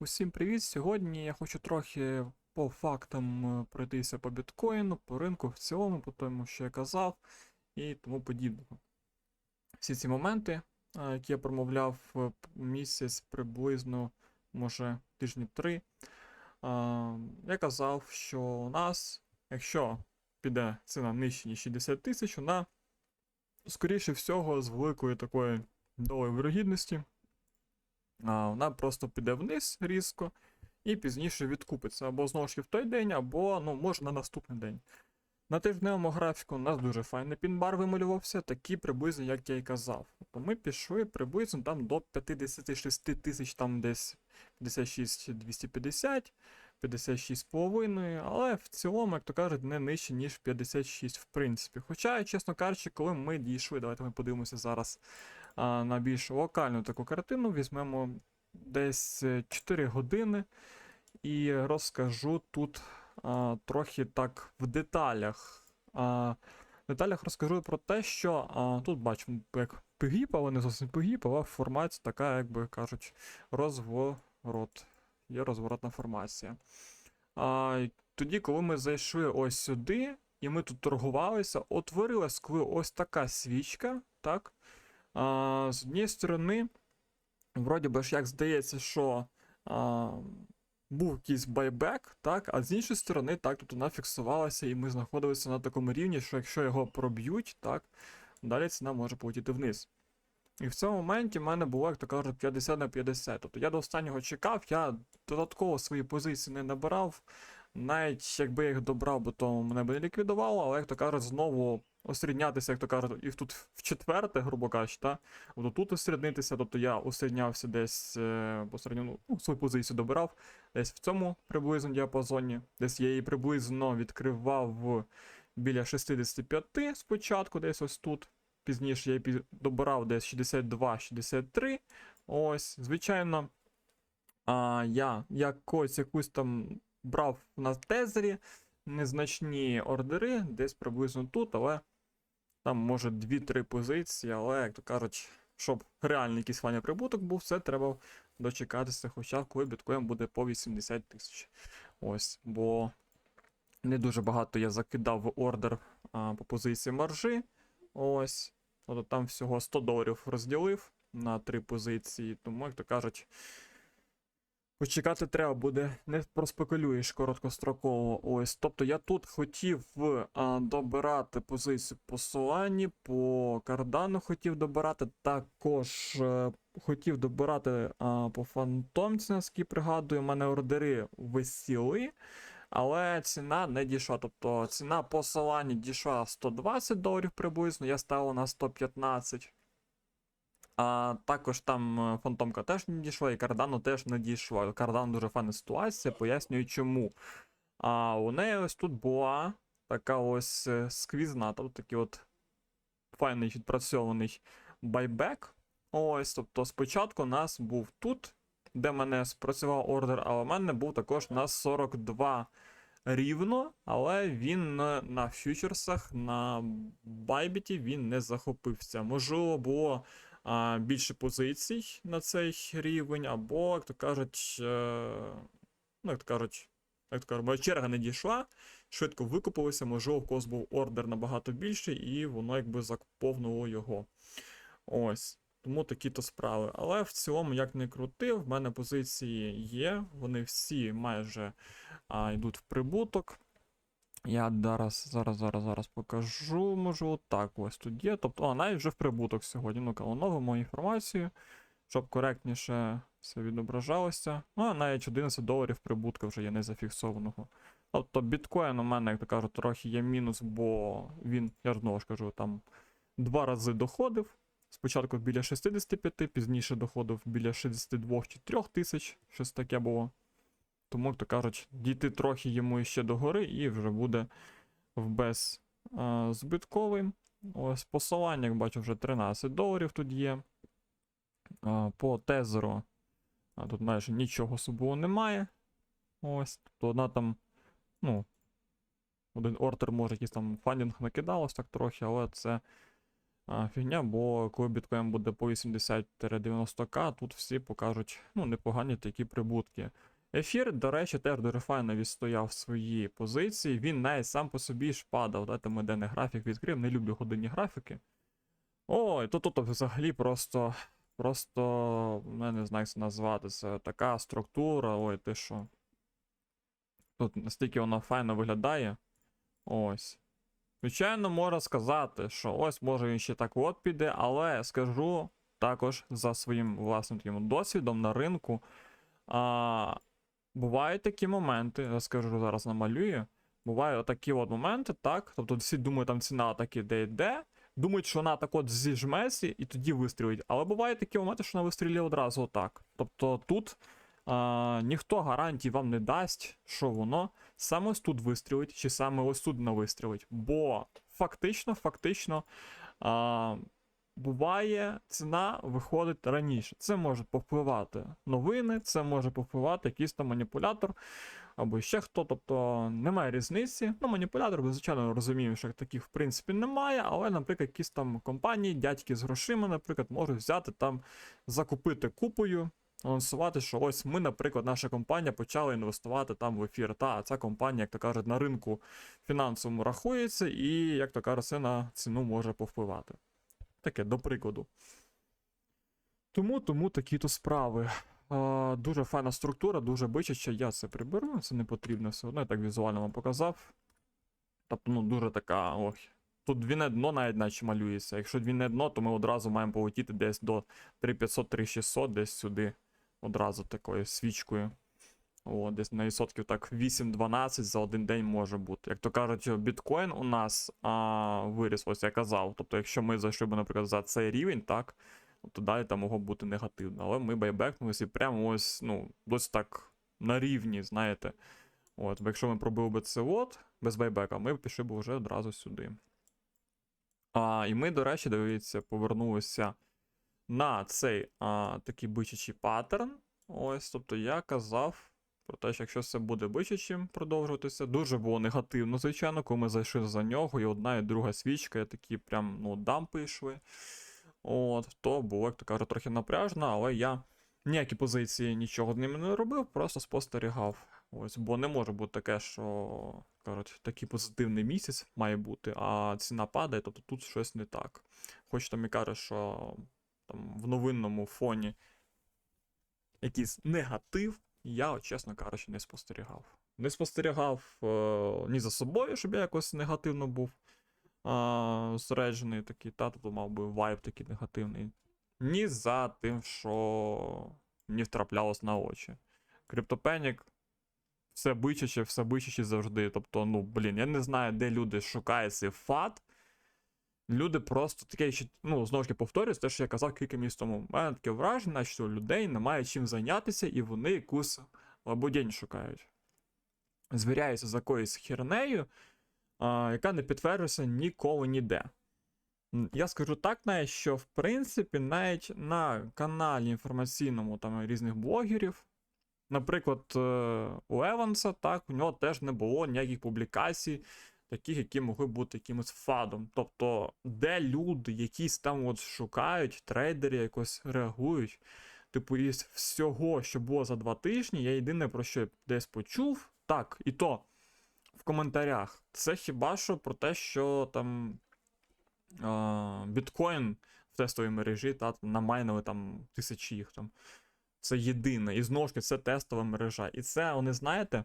Усім привіт! Сьогодні я хочу трохи по фактам е, пройтися по біткоїну, по ринку в цілому, по тому, що я казав, і тому подібного. Всі ці моменти, е, які я промовляв е, місяць приблизно, може тижні три, я казав, що у нас, якщо піде ціна нижче ніж 60 тисяч, вона, скоріше всього, з великою такою долею вирогідності а, вона просто піде вниз різко і пізніше відкупиться. Або знову ж таки в той день, або ну, може на наступний день. На тижневому графіку у нас дуже файний пінбар вималювався, такий приблизно, як я і казав. Тобто ми пішли приблизно там до 56 тисяч, там десь 56 250, 56,5, але в цілому, як то кажуть, не нижче, ніж 56, в принципі. Хоча, чесно кажучи, коли ми дійшли, давайте ми подивимося зараз а, на більш локальну таку картину. Візьмемо десь е, 4 години і розкажу тут а, трохи так в деталях. А, в деталях розкажу про те, що а, тут бачимо як пигіп, але не зовсім пигіп, але формація така, як би кажуть, розворот. Є розворотна формація. А, тоді, коли ми зайшли ось сюди, і ми тут торгувалися, утворилась коли ось така свічка, так? А, з однієї сторони, вроді би ж як здається, що а, був якийсь байбек, так, а з іншої сторони, так, тут вона фіксувалася, і ми знаходилися на такому рівні, що якщо його проб'ють, так, далі ціна може полетіти вниз. І в цьому моменті в мене було, як то кажуть, 50 на 50. Тобто я до останнього чекав, я додатково свої позиції не набирав. Навіть якби я їх добрав, то мене б не ліквідувало, але як то кажуть, знову осріднятися, як то кажуть, і тут в четверте, грубо кажучи, та, тобто тут осріднитися, тобто я осріднявся десь е, посередньо, ну, свою позицію добирав, десь в цьому приблизно діапазоні, десь я її приблизно відкривав біля 65 спочатку, десь ось тут. Пізніше я її добирав десь 62-63. Ось, звичайно, а, я якось якусь там брав на тезері незначні ордери, десь приблизно тут, але там може 2-3 позиції, але, як то кажуть, щоб реальний якийсь файний прибуток був, це треба дочекатися, хоча коли біткоін буде по 80 тисяч. Ось, бо не дуже багато я закидав в ордер а, по позиції маржі. Ось. Тобто там всього 100 доларів розділив на три позиції, тому, як то кажуть, почекати треба буде, не проспекулюєш короткостроково. Ось. Тобто я тут хотів а, добирати позицію по Солані, по Кардану хотів добирати, також е, хотів добирати а, по Фантомці, наскільки пригадую, у мене ордери висіли. Але ціна не дійшла. Тобто ціна по Солані дійшла 120 доларів приблизно, я ставив на 115. А також там е, фантомка теж не дійшла, і Кардану теж не дійшла. Кардан дуже файна ситуація, пояснюю чому. А у неї ось тут була така ось е, сквізна, тобто такий от файний відпрацьований байбек. Ось, тобто спочатку у нас був тут, де мене спрацював ордер, але в мене був також на 42 рівно, але він на фьючерсах, на байбіті він не захопився. Можливо, було а, більше позицій на цей рівень, або, як то кажуть, е, ну, як то кажуть, як то кажуть, моя черга не дійшла, швидко викупилося, можливо, в когось був ордер набагато більший, і воно якби заповнило його. Ось. Тому такі то справи. Але в цілому, як не крути, в мене позиції є. Вони всі майже а, йдуть в прибуток. Я зараз, зараз, зараз, зараз покажу, можу. Так, ось тут є. Тобто, а, навіть вже в прибуток сьогодні. Ну-ка, оновимо інформацію, щоб коректніше все відображалося. Ну, а навіть 11 доларів прибутка вже є незафіксованого. Тобто біткоін у мене, як то кажуть, трохи є мінус, бо він, я ж знову ж кажу, там два рази доходив. Спочатку біля 65, пізніше доходив біля 62 чи 3 тисяч, щось таке було. Тому, то кажуть, дійти трохи йому ще до гори і вже буде в без а, збитковий. Ось посилання, як бачу, вже 13 доларів тут є. А, по тезеру а, тут майже нічого особливо немає. Ось, тобто одна там, ну, один ордер може якийсь там фандінг накидалось так трохи, але це а, фігня, бо коли біткоін буде по 80-90к, тут всі покажуть ну, непогані такі прибутки. Ефір, до речі, теж дуже файно відстояв свої позиції. Він навіть сам по собі ж падав. Дайте ми денний графік відкрив, не люблю годинні графіки. Ой, то тут взагалі просто. Просто, ну, я не знаю, як це назвати. Це така структура. Ой, ти що. Тут настільки вона файно виглядає. Ось. Звичайно, можна сказати, що ось може він ще так от піде, але скажу також за своїм власним таким досвідом на ринку. А, бувають такі моменти, я скажу зараз намалюю. Бувають такі от моменти, так. Тобто всі думають, там ціна так іде йде. Думають, що вона так от зіжметься і тоді вистрілить. Але бувають такі моменти, що вона вистрілює одразу отак. Тобто тут а, ніхто гарантій вам не дасть, що воно саме ось тут вистрілить, чи саме ось тут не вистрілить. Бо фактично, фактично. А, Буває, ціна виходить раніше. Це може повпливати новини, це може повпливати якийсь там маніпулятор або ще хто. Тобто немає різниці. Ну, маніпулятор, ми звичайно розуміємо, що таких в принципі немає, але, наприклад, якісь там компанії, дядьки з грошима, наприклад, можуть взяти там, закупити купою, анонсувати, що ось ми, наприклад, наша компанія почала інвестувати там в ефір. Та ця компанія, як то кажуть, на ринку фінансовому рахується, і, як то кажуть, це на ціну може повпливати. Таке, до прикладу. Тому, тому такі то справи. А, дуже файна структура, дуже бичача. Я це приберу, це не потрібно все одно, я так візуально вам показав. Тобто, ну, дуже така. ох. Тут двійне дно навіть наче малюється. Якщо двійне дно, то ми одразу маємо полетіти десь до 3500-3600, десь сюди. Одразу такою свічкою. О, десь на відсотків так 8-12 за один день може бути. Як то кажуть, біткоін у нас а, виріс, ось я казав. Тобто, якщо ми зайшли б, наприклад, за цей рівень, так, то далі там могло бути негативно. Але ми байбекнулися і прямо ось, ну, досить так на рівні, знаєте. От, якщо ми пробили би це от, без байбека, ми б пішли б вже одразу сюди. А, І ми, до речі, дивіться, повернулися на цей а, такий бичачий паттерн. Ось, тобто я казав про те, що якщо це буде бичачим продовжуватися, дуже було негативно, звичайно, коли ми зайшли за нього, і одна і друга свічка, і такі прям ну, дампи йшли. От, то було, як то кажуть, трохи напряжно, але я ніякі позиції нічого з ними не робив, просто спостерігав. Ось, бо не може бути таке, що кажуть, такий позитивний місяць має бути, а ціна падає, тобто тут щось не так. Хоч там і каже, що там в новинному фоні якийсь негатив, я, чесно кажучи, не спостерігав. Не спостерігав е, ні за собою, щоб я якось негативно був е, зосереджений такий, та, тобто мав би вайб такий негативний. Ні за тим, що мені втраплялось на очі. Криптопенік все бичаче, все бичаче завжди. Тобто, ну, блін, я не знаю, де люди шукають цей фат. Люди просто таке, ну, знову ж таки повторюсь, те, що я казав кілька місяців тому. У мене таке враження, що людей немає чим зайнятися, і вони якусь лабудень шукають. Звіряються з якоюсь хернею, а, яка не підтверджується ніколи ніде. Я скажу так, навіть, що в принципі, навіть на каналі інформаційному там різних блогерів, наприклад, е, у Еванса, так, у нього теж не було ніяких публікацій, таких, які могли бути якимось фадом. Тобто, де люди якісь там от шукають, трейдери якось реагують. Типу, із всього, що було за два тижні, я єдине про що десь почув, так, і то в коментарях. Це хіба що про те, що там біткоін в тестовій мережі та намайнили там тисячі їх там. Це єдине. І знову ж таки, це тестова мережа. І це, вони, знаєте,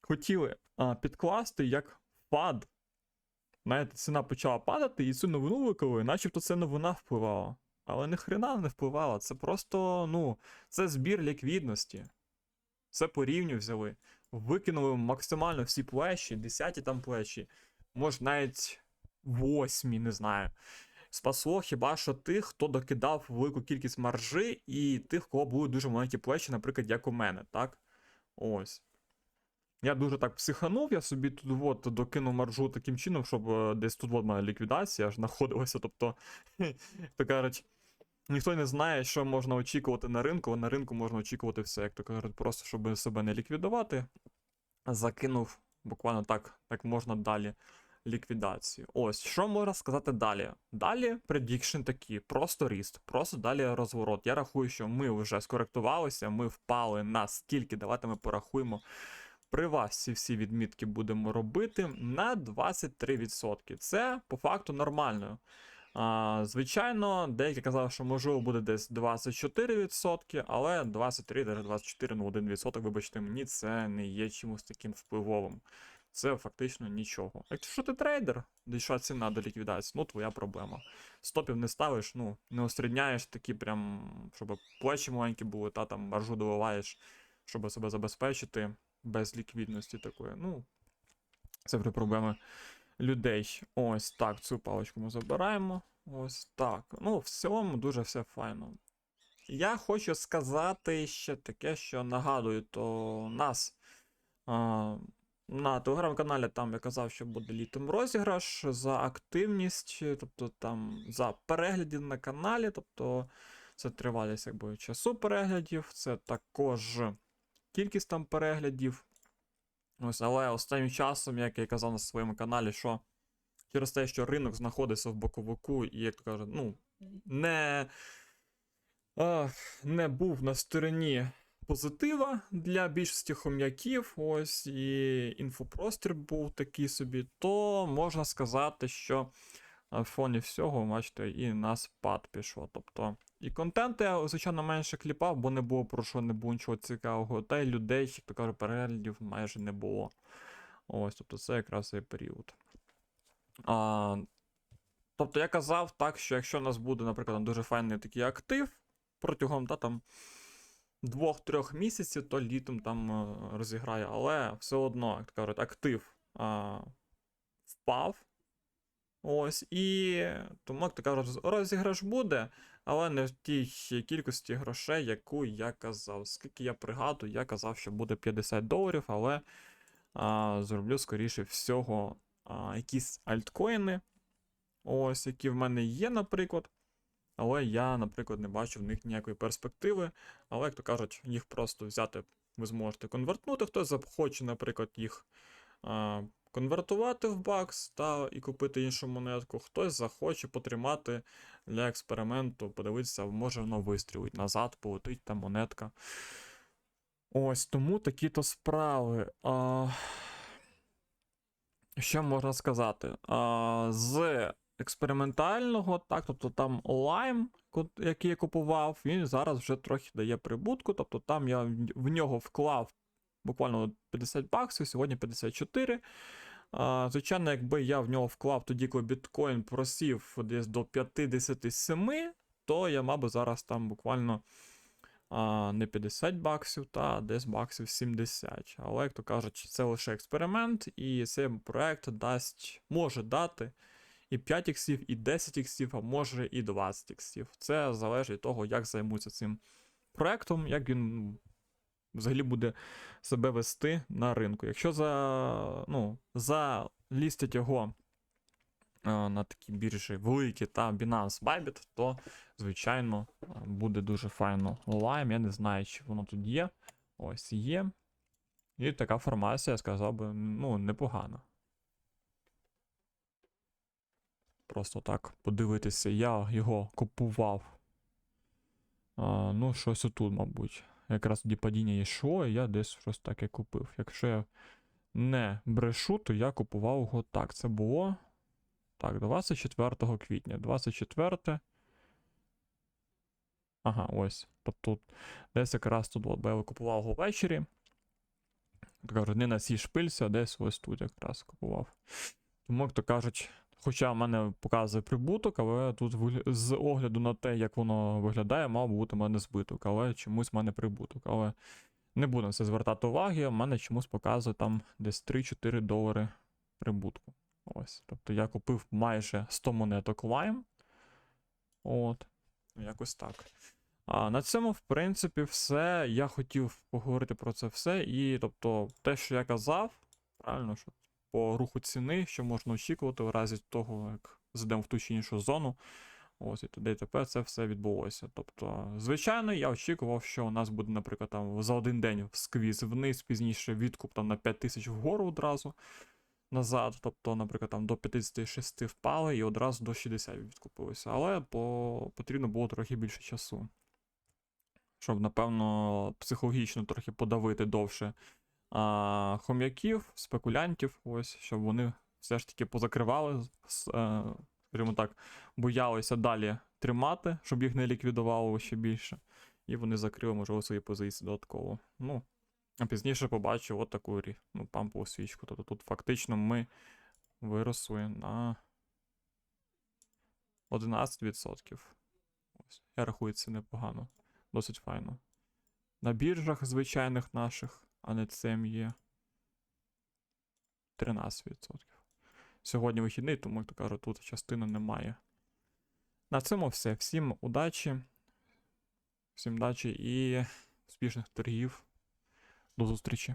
хотіли а, підкласти як фад. Знаєте, ціна почала падати, і цю новину виклали, начебто це новина впливала. Але ні хрена не впливала. Це просто, ну, це збір ліквідності. Це по рівню взяли. Викинули максимально всі плечі, десяті там плечі, може навіть восьмі, не знаю. Спасло хіба що тих, хто докидав велику кількість маржи, і тих, кого були дуже маленькі плечі, наприклад, як у мене, так? Ось. Я дуже так психанув, я собі тут от докинув маржу таким чином, щоб е, десь тут от моя ліквідація аж знаходилася. Тобто, то кажуть, ніхто не знає, що можна очікувати на ринку, на ринку можна очікувати все, як то кажуть, просто щоб себе не ліквідувати. Закинув буквально так, так можна далі ліквідації. Ось, що можна сказати далі? Далі предікшн такі, просто ріст, просто далі розворот. Я рахую, що ми вже скоректувалися, ми впали на скільки. Давайте ми порахуємо. При вас ці всі відмітки будемо робити на 23%. Це по факту нормально. А, звичайно, деякі казали, що можливо буде десь 24%, але 23-24, ну 1%, вибачте мені, це не є чимось таким впливовим. Це фактично нічого. Якщо ти трейдер, дійшла ціна до ліквідації, ну твоя проблема. Стопів не ставиш, ну, не острідняєш такі прям, щоб плечі маленькі були, та там маржу доливаєш, щоб себе забезпечити без ліквідності такої. Ну, це вже проблеми людей. Ось так, цю паличку ми забираємо. Ось так. Ну, в цілому дуже все файно. Я хочу сказати ще таке, що нагадую, то нас а, на телеграм-каналі там я казав, що буде літом розіграш за активність, тобто там за переглядів на каналі, тобто це тривалість якби часу переглядів, це також кількість там переглядів. Ось, але останнім часом, як я казав на своєму каналі, що через те, що ринок знаходиться в боковику, і, як то кажуть, ну, не, а, не був на стороні позитива для більшості хом'яків, ось, і інфопростір був такий собі, то можна сказати, що на фоні всього, бачите, і на спад пішло. Тобто, і контент я, звичайно, менше кліпав, бо не було про що не було нічого цікавого, та й людей, як то кажуть, переглядів майже не було. Ось, тобто це якраз цей період. А, тобто я казав так, що якщо у нас буде, наприклад, дуже файний такий актив протягом та, там, двох-трьох місяців, то літом там е, розіграє. Але все одно, як кажуть, актив а, впав. Ось, і тому, кажуть, розіграш буде, але не в тій кількості грошей, яку я казав. Скільки я пригадую, я казав, що буде 50 доларів, але а, зроблю, скоріше всього, а, якісь альткоїни, ось, які в мене є, наприклад. Але я, наприклад, не бачу в них ніякої перспективи. Але, як то кажуть, їх просто взяти ви зможете конвертнути. Хтось захоче, наприклад, їх а, конвертувати в бакс та і купити іншу монетку. Хтось захоче потримати для експерименту, подивитися, може воно вистрілить назад, полетить та монетка. Ось тому такі-то справи. А... Що можна сказати? А, З експериментального, так, тобто там ко- який я купував, він зараз вже трохи дає прибутку. Тобто там я в нього вклав буквально 50 баксів, сьогодні 54. А, звичайно, якби я в нього вклав тоді, коли біткоін просів десь до 57, то я би зараз там буквально а, не 50 баксів, та десь баксів 70. Але, як то кажуть, це лише експеримент, і цей проект дасть, може дати і 5 іксів, і 10 іксів, а може і 20 іксів. Це залежить від того, як займуться цим проектом, як він взагалі буде себе вести на ринку. Якщо за, ну, залістять його е, на такі біржі великі та Binance Bybit, то, звичайно, е, буде дуже файно лайм. Я не знаю, чи воно тут є. Ось є. І така формація, я сказав би, ну, непогана. Просто так подивитися, я його купував. А, ну, щось отут, мабуть. Якраз тоді падіння йшло, і я десь щось таке купив. Якщо я не брешу, то я купував його так. Це було. Так, 24 квітня. 24. Ага, ось. Тобто десь якраз тут бо я купував його ввечері. Кажуть, не на цій шпильці, а десь ось тут якраз купував. Тому, як то кажуть, хоча в мене показує прибуток, але тут з огляду на те, як воно виглядає, мав бути в мене збиток, але чомусь в мене прибуток. Але не будемо це звертати уваги, в мене чомусь показує там десь 3-4 долари прибутку. Ось. Тобто я купив майже 100 монеток Lime. От. Якось так. А на цьому, в принципі, все. Я хотів поговорити про це все. І тобто, те, що я казав, правильно, що по руху ціни, що можна очікувати в разі того, як зайдемо в ту чи іншу зону. Ось і т.д. і т.п. це все відбулося. Тобто, звичайно, я очікував, що у нас буде, наприклад, там за один день сквіз вниз, пізніше відкуп там на 5 тисяч вгору одразу. назад, тобто, наприклад, там до 56 впали і одразу до 60 відкупилися. Але по... потрібно було трохи більше часу. Щоб, напевно, психологічно трохи подавити довше а, хом'яків, спекулянтів, ось, щоб вони все ж таки позакривали, е, скажімо так, боялися далі тримати, щоб їх не ліквідувало ще більше. І вони закрили, можливо, свої позиції додатково. Ну, а пізніше побачив от таку ну, пампову свічку. Тобто тут фактично ми виросли на 11%. Ось. Я рахую це непогано. Досить файно. На біржах звичайних наших, а не цим є 13%. Сьогодні вихідний, тому, як то кажу, тут частини немає. На цьому все. Всім удачі. Всім удачі і успішних торгів. До зустрічі.